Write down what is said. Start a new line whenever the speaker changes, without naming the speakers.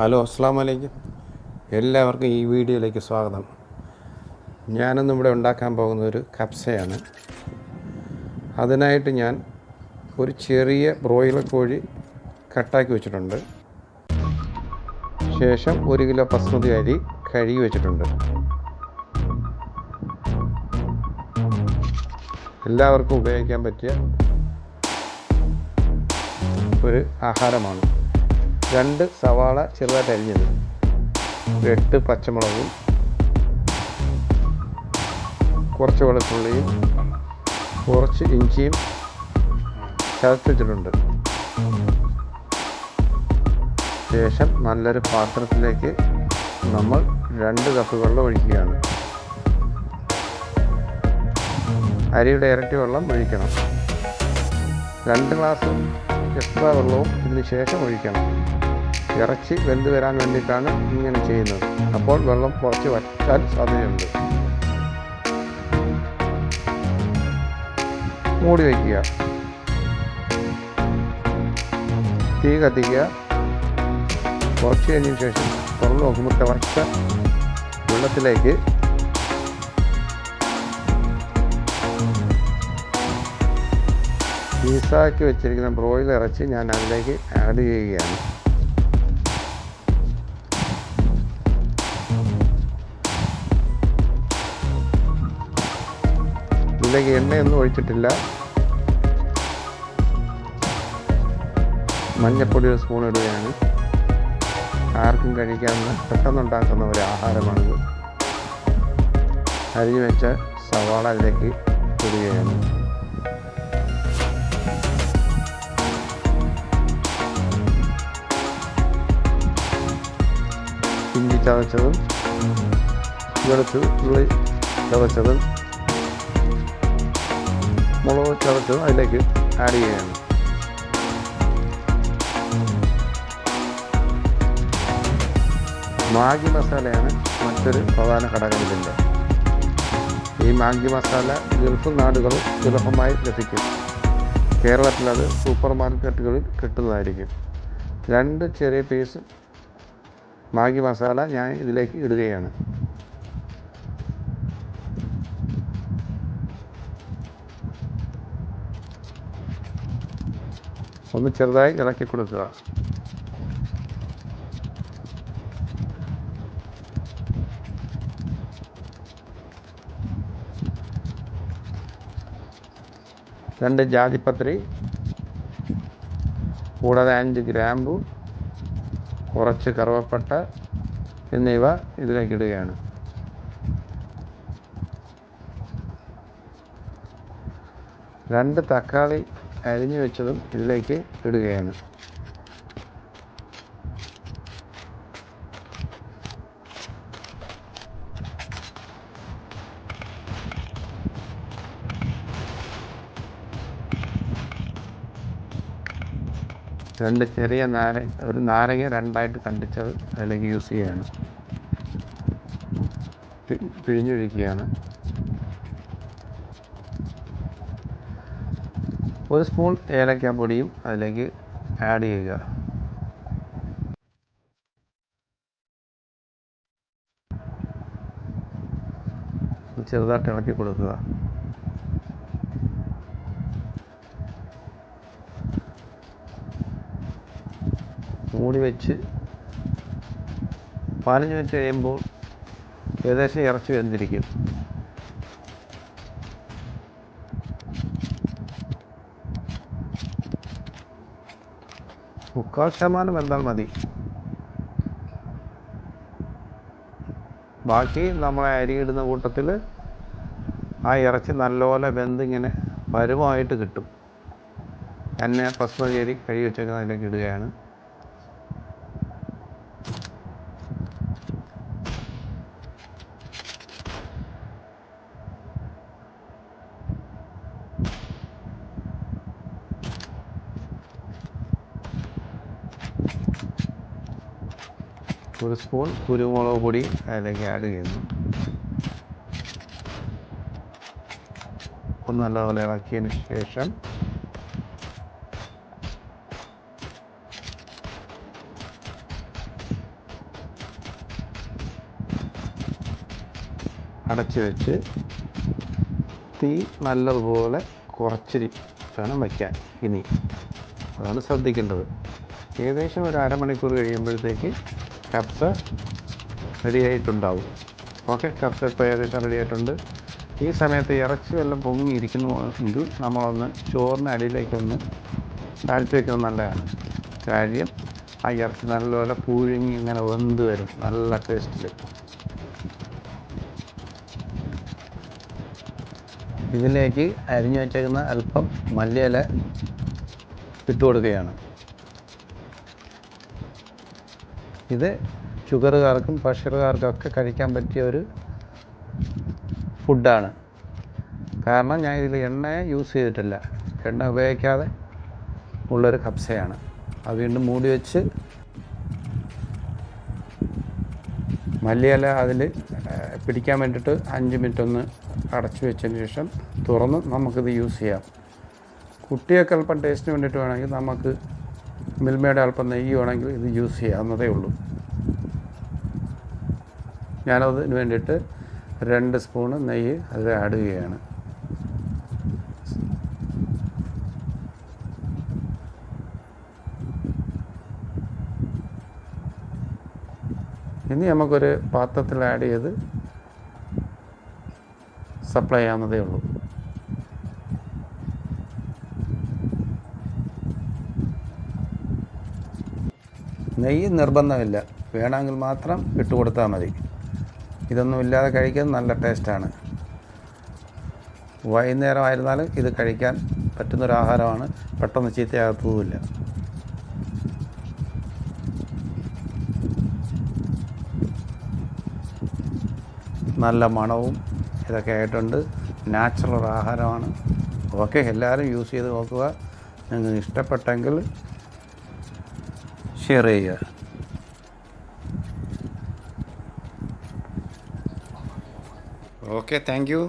Hello അസ്സാം വലൈക്കും എല്ലാവർക്കും ഈ വീഡിയോയിലേക്ക് സ്വാഗതം. ഞാനിന്ന് ഇവിടെ ഉണ്ടാക്കാൻ പോകുന്ന ഒരു കപ്സയാണ്. അതിനായിട്ട് ഞാൻ ഒരു ചെറിയ ബ്രോയിലർ കോഴി കട്ടാക്കി വെച്ചിട്ടുണ്ട്. ശേഷം ഒരു കിലോ പസ്മതി അരി കഴുകി വെച്ചിട്ടുണ്ട്. എല്ലാവർക്കും ഉപയോഗിക്കാൻ പറ്റിയ ഒരു ആഹാരമാണ്. രണ്ട് സവാള ചെറുതായിട്ട് അരിഞ്ഞത്. എട്ട് പച്ചമുളകും കുറച്ച് വെളുത്തുള്ളിയും കുറച്ച് ഇഞ്ചിയും ചതച്ചിട്ടുണ്ട് ശേഷം നല്ലൊരു പാത്രത്തിലേക്ക് നമ്മൾ രണ്ട് കപ്പ് വെള്ളം ഒഴിക്കുകയാണ്. അരിയുടെ ഇരട്ടി വെള്ളം ഒഴിക്കണം. രണ്ട് ഗ്ലാസ് എക്സ്ട്രാ വെള്ളവും ഇതിന് ശേഷം ഒഴിക്കണം. ഇറച്ചി വെന്ത് വരാൻ വേണ്ടിയിട്ടാണ് ഇങ്ങനെ ചെയ്യുന്നത്. അപ്പോൾ വെള്ളം കുറച്ച് വറ്റാൻ സാധ്യതയുണ്ട്. മൂടി വയ്ക്കുക. തീ കത്തിക്കുക. കുറച്ച് കഴിഞ്ഞതിന് ശേഷം തുറന്ന് നോക്കുമ്പോൾ തിളച്ച വെള്ളത്തിലേക്ക് പീസാക്കി വെച്ചിരിക്കുന്ന ബ്രോയിലർ ഇറച്ചി ഞാൻ അതിലേക്ക് ആഡ് ചെയ്യുകയാണ്. ഇതിലേക്ക് എണ്ണയൊന്നും ഒഴിച്ചിട്ടില്ല. മഞ്ഞപ്പൊടി ഒരു സ്പൂൺ ഇടുകയാണ്. ആർക്കും കഴിക്കാവുന്ന പെട്ടെന്നുണ്ടാക്കുന്ന ഒരു ആഹാരമാണിത്. അരിഞ്ഞു വെച്ച സവാള അതിലേക്ക് ഇടുകയാണ്. ഇഞ്ചി ചതച്ചതും വെളുത്തുള്ളി ചതച്ചതും മുളക് ചതച്ച് അതിലേക്ക് ആഡ് ചെയ്യുകയാണ്. മാഗി മസാലയാണ് മറ്റൊരു പ്രധാന ഘടകം ഇതിന്റെ. ഈ മാഗി മസാല ഗൾഫ് നാടുകളിൽ സുലഭമായി ലഭിക്കും. കേരളത്തിലത് സൂപ്പർ മാർക്കറ്റുകളിൽ കിട്ടുന്നതായിരിക്കും. രണ്ട് ചെറിയ പീസ് മാഗി മസാല ഞാൻ ഇതിലേക്ക് ഇടുകയാണ്. ഒന്ന് ചെറുതായി ഇളക്കി കൊടുക്കുക. രണ്ട് ജാതിപത്രി കൂടാതെ അഞ്ച് ഗ്രാമ്പു കുറച്ച് കറുവപ്പട്ട എന്നിവ ഇതിലേക്ക് ഇടുകയാണ്. രണ്ട് തക്കാളി അരിഞ്ഞു വെച്ചതും ഇതിലേക്ക് ഇടുകയാണ്. രണ്ട് ചെറിയ നാര ഒരു നാരങ്ങ രണ്ടായിട്ട് കണ്ടിച്ചത് അതിലേക്ക് യൂസ് ചെയ്യുകയാണ് പിഴിഞ്ഞൊഴിക്കുകയാണ്. ഒരു സ്പൂൺ ഏലക്ക പൊടിയും അതിലേക്ക് ആഡ് ചെയ്യുക. ചെറുതായിട്ട് ഇളക്കി കൊടുക്കുക. മൂടി വെച്ച് പതിനഞ്ച് മിനിറ്റ് കഴിയുമ്പോൾ ഏകദേശം ഇറച്ചി വെന്തിരിക്കും. മുക്കാൽ ശതമാനം വെന്താൽ മതി. ബാക്കി നമ്മളെ അരിയിടുന്ന കൂട്ടത്തിൽ ആ ഇറച്ചി നല്ലപോലെ വെന്തിങ്ങനെ പരുവമായിട്ട് കിട്ടും. എന്നെ ബസ്മതി അരി കഴുകി വെച്ചേക്കുന്നത് അതിലേക്ക് ഇടുകയാണ്. ഒരു സ്പൂൺ കുരുമുളക് പൊടി അതിലേക്ക് ആഡ് ചെയ്യുന്നു. ഒന്ന് നല്ലപോലെ ഇളക്കിയതിന് ശേഷം അടച്ച് വെച്ച് തീ നല്ലതുപോലെ കുറച്ചിരി വേണം വയ്ക്കാൻ ഇനി. അതാണ് ശ്രദ്ധിക്കേണ്ടത്. ഏകദേശം ഒരു അരമണിക്കൂർ കഴിയുമ്പോഴത്തേക്ക് കപ്സ റെഡി ആയിട്ടുണ്ടാവും. ഓക്കെ കപ്സ ഇപ്പോൾ ഏകദേശം റെഡി ആയിട്ടുണ്ട്. ഈ സമയത്ത് ഇറച്ചി വല്ലതും പൊങ്ങിയിരിക്കുന്നു എങ്കിൽ നമ്മളൊന്ന് ചോറിന് അടിയിലേക്കൊന്ന് താഴ്ത്തി വയ്ക്കുന്നത് നല്ലതാണ്. കാര്യം ആ ഇറച്ചി നല്ലപോലെ പുഴുങ്ങി ഇങ്ങനെ വെന്ത് വരും. നല്ല ടേസ്റ്റിൽ ഇതിലേക്ക് അരിഞ്ഞു വച്ചേക്കുന്ന അല്പം മല്ലിയില ഇട്ട് കൊടുക്കുകയാണ്. ഇത് ഷുഗറുകാർക്കും പ്രഷറുകാർക്കൊക്കെ കഴിക്കാൻ പറ്റിയ ഒരു ഫുഡാണ്. കാരണം ഞാൻ ഇതിൽ എണ്ണ യൂസ് ചെയ്തിട്ടില്ല. എണ്ണ ഉപയോഗിക്കാതെ ഉള്ളൊരു കപ്സയാണ്. അത് വീണ്ടും മൂടി വെച്ച് മല്ലിയില അതിൽ പിടിക്കാൻ വേണ്ടിയിട്ട് അഞ്ച് മിനിറ്റ് ഒന്ന് അടച്ചു വെച്ചതിന് ശേഷം തുറന്ന് നമുക്കിത് യൂസ് ചെയ്യാം. കുട്ടിയൊക്കെ അല്പം ടേസ്റ്റിന് വേണ്ടിയിട്ട് വേണമെങ്കിൽ നമുക്ക് മിൽമയുടെ അല്പം നെയ്യുവാണെങ്കിൽ ഇത് യൂസ് ചെയ്യാവുന്നതേ ഉള്ളൂ. ഞാനതിന് വേണ്ടിയിട്ട് രണ്ട് സ്പൂണ് നെയ്യ് അതിൽ ആഡ് ചെയ്യുകയാണ്. ഇനി നമുക്കൊരു പാത്രത്തിൽ ആഡ് ചെയ്ത് സപ്ലൈ ചെയ്യാവുന്നതേ ഉള്ളൂ. നെയ്യ് നിർബന്ധമില്ല. വേണമെങ്കിൽ മാത്രം ഇട്ട് കൊടുത്താൽ മതി. ഇതൊന്നും ഇല്ലാതെ കഴിക്കാൻ നല്ല ടേസ്റ്റാണ്. വൈകുന്നേരമായിരുന്നാൽ ഇത് കഴിക്കാൻ പറ്റുന്നൊരു ആഹാരമാണ്. പെട്ടെന്ന് ചീത്തയാകത്തതുമില്ല നല്ല മണവും ഇതൊക്കെ ആയിട്ടുണ്ട്. നാച്ചുറൽ ആഹാരമാണ്. ഓക്കെ എല്ലാവരും യൂസ് ചെയ്ത് നോക്കുക. നിങ്ങൾക്ക് ഇഷ്ടപ്പെട്ടെങ്കിൽ ഷെയർ ചെയ്യുക. Okay thank you